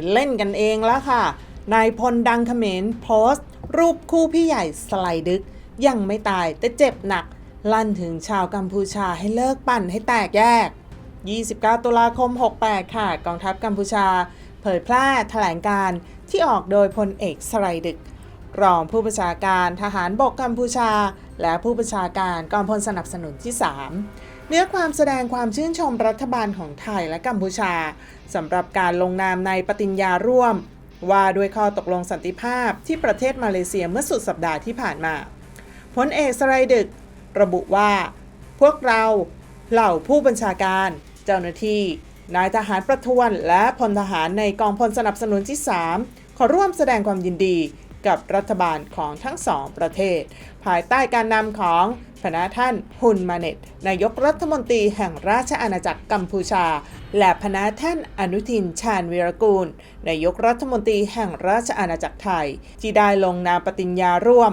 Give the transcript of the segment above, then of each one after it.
รเล่นกันเองแล้วค่ะ นายพลดังเขมรโพสต์ รูปคู่พี่ใหญ่สไลดึก ยังไม่ตายแต่เจ็บหนัก ลั่นถึงชาวกัมพูชาให้เลิกปั่นให้แตกแยก 29 ตุลาคม 68 ค่ะ กองทัพกัมพูชา เผยแพร่แถลงการที่ออกโดยพลเอกสไลดึก รองผู้บัญชาการทหารบกกัมพูชา และผู้บัญชาการกองพลสนับสนุนที่ 3 เนื้อความแสดงความชื่นชมรัฐบาลของไทยและกัมพูชาสำหรับการลงนามในปฏิญญาร่วม ว่าด้วยข้อตกลงสันติภาพที่ประเทศมาเลเซียเมื่อสุดสัปดาห์ที่ผ่านมาพลเอกสไลดึก ระบุว่า พวกเราเหล่าผู้บัญชาการ เจ้าหน้าที่ นายทหารประทวน และพลทหารในกองพลสนับสนุนที่ 3 ขอร่วมแสดงความยินดีกับรัฐบาลของทั้งสองประเทศ ภายใต้การนำของ พระท่านฮุนมาเนตนายกรัฐมนตรีแห่งราชอาณาจักรกัมพูชา และพระท่านอนุทินชาญวีรกูลนายกรัฐมนตรีแห่งราชอาณาจักรไทย ที่ได้ลงนามปฏิญญาร่วม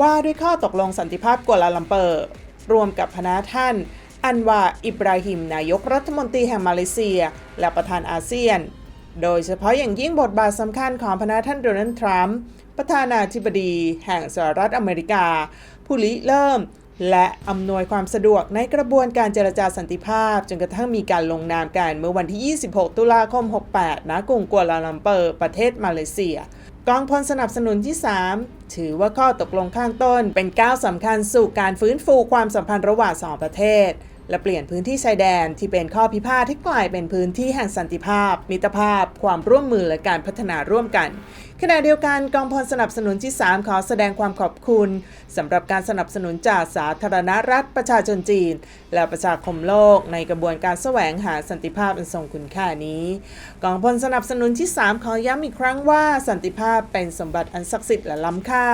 ว่าด้วยข้อตกลงสันติภาพกัวลาลัมเปอร์ รวมกับพระท่านอันวาอิบราฮิม นายกรัฐมนตรีแห่งมาเลเซีย และประธานอาเซียน โดยเฉพาะอย่างยิ่งบทบาทสำคัญของพระท่านโดนัลด์ทรัมป์ประธานาธิบดีแห่งสหรัฐอเมริกา ผู้ริเริ่ม และอำนวยความสะดวกในกระบวนการเจรจาสันติภาพ จนกระทั่งมีการลงนามกันเมื่อวันที่ 26 ตุลาคม 68 ณ กรุงกัวลาลัมเปอร์ ประเทศมาเลเซีย กองพลสนับสนุนที่ 3 ถือว่าข้อตกลงข้างต้นเป็นก้าวสำคัญสู่การฟื้นฟูความสัมพันธ์ระหว่างสองประเทศ และเปลี่ยนพื้นที่ชายแดนที่เป็นข้อพิพาทให้กลายเป็นพื้นที่แห่งสันติภาพ มิตรภาพ ความร่วมมือและการพัฒนาร่วมกัน ขณะเดียวกันกองพลสนับสนุนที่ 3 ขอแสดงความขอบคุณสำหรับการสนับสนุนจากสาธารณรัฐประชาชนจีน และประชาคมโลกในกระบวนการแสวงหาสันติภาพอันทรงคุณค่านี้กองพลสนับสนุนที่ 3 ขอย้ำอีกครั้งว่าสันติภาพเป็นสมบัติอันศักดิ์สิทธิ์และล้ำค่า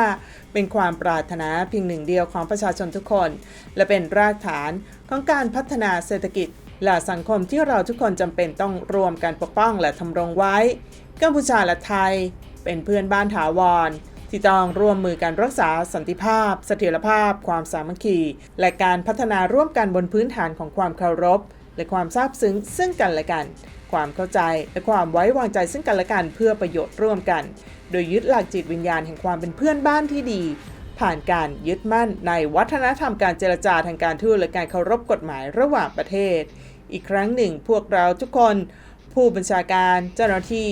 เป็นความปรารถนาเพียงหนึ่งเดียวของประชาชนทุกคน และเป็นรากฐาน ของการพัฒนาเศรษฐกิจ และสังคมที่เราทุกคนจำเป็นต้องรวมกันปกป้องและทำรงไว้ กัมพูชาและไทย เป็นเพื่อนบ้านถาวรที่ต้องร่วมมือกันรักษาสันติภาพ เสถียรภาพ ความสามัคคี และการพัฒนาร่วมกันบนพื้นฐานของความเคารพ และความซาบซึ้งซึ่งกันและกัน ความเข้าใจและความไว้วางใจซึ่งกันและกันเพื่อประโยชน์ร่วมกัน โดยยึดหลักจิตวิญญาณแห่งความเป็นเพื่อนบ้านที่ดี ผ่านการยึดมั่นในวัฒนธรรมการเจรจาทางการทูตและการเคารพกฎหมายระหว่างประเทศ อีกครั้งหนึ่งพวกเราทุกคน ผู้บัญชาการเจ้าหน้าที่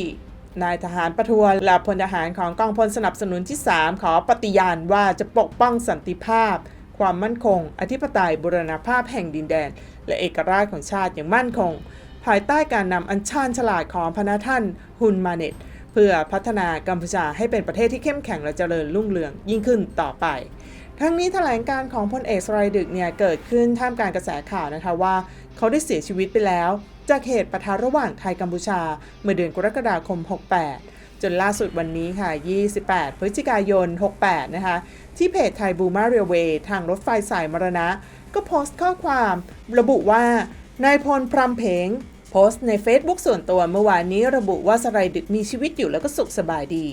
นายทหารประทวนและพลทหารของกองพลสนับสนุนที่ 3 ขอปฏิญาณว่าจะปกป้องสันติภาพ ความมั่นคง อธิปไตยบุรณภาพแห่งดินแดน และเอกราชของชาติอย่างมั่นคง ภายใต้การนำอัญชานฉลาดของพระท่านฮุนมาเนต เพื่อพัฒนากัมพูชาให้เป็นประเทศที่เข้มแข็งและเจริญรุ่งเรืองยิ่งขึ้นต่อไป ทั้งนี้แถลงการของพลเอกสไรดึกเนี่ยเกิดขึ้นท่ามกลางกระแสข่าวนะคะว่า เขาได้เสียชีวิตไปแล้ว จากเหตุปะทะระหว่างไทยกัมพูชา เมื่อเดือนกรกฎาคม 68จนล่าสุดวันนี้ค่ะ 28 พฤศจิกายน 68 นะคะ ที่เพจไทยบูมาเรลเวย์ทางรถไฟสายมรณะ ก็โพสต์ข้อความระบุว่า นายพลพรำเพง โพสต์ใน Facebook ส่วนตัวเมื่อวานนี้ระบุว่าสไรดึกมีชีวิตอยู่แล้วก็สุขสบายดี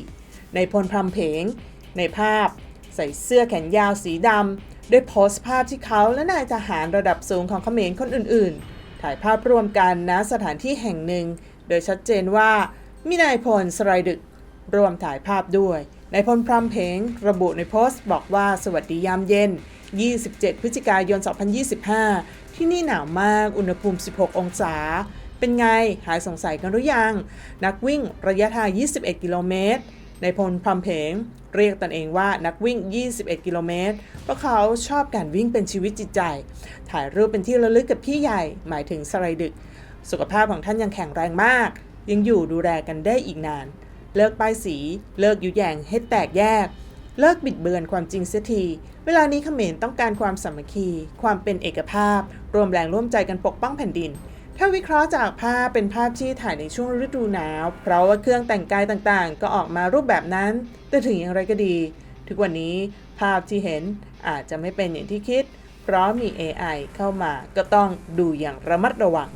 ในพลพรำเพง ในภาพ ใส่เสื้อแขนยาวสีดำได้โพสต์ภาพที่เขาและนายทหารระดับสูงของเขมรคนอื่นๆ ถ่ายภาพร่วมกันณสถานที่แห่งหนึ่ง โดยชัดเจนว่ามีนายพลสไรดึกร่วมถ่ายภาพด้วยนายพลพรำเพงระบุในโพสต์บอกว่าสวัสดียามเย็น 27 พฤศจิกายน 2025 ที่นี่หนาวมาก อุณหภูมิ 16 องศา เป็นไง หายสงสัยกันหรือยัง นักวิ่งระยะทาง 21 กิโลเมตร ในพลพรำเพงเรียกตนเองว่านักวิ่ง 21 กิโลเมตร เพราะเขาชอบการวิ่งเป็นชีวิตจิตใจ ถ่ายรูปเป็นที่ระลึกกับพี่ใหญ่ หมายถึงสไลดึก สุขภาพของท่านยังแข็งแรงมาก ยังอยู่ดูแลกันได้อีกนาน เลิกป้ายสี เลิกยุแยงให้แตกแยก เลิกบิดเบือนความจริงเสียที เวลานี้เขมรต้องการความสามัคคี ความเป็นเอกภาพ รวมแรงร่วมใจกันปกป้องแผ่นดิน ถ้าวิเคราะห์จากภาพเป็นภาพที่ถ่ายในช่วงฤดูหนาว เพราะว่าเครื่องแต่งกายต่างๆ ก็ออกมารูปแบบนั้น แต่ถึงอย่างไรก็ดี ทุกวันนี้ภาพที่เห็นอาจจะไม่เป็นอย่างที่คิด เพราะมี AI เข้ามาก็ต้องดูอย่างระมัดระวัง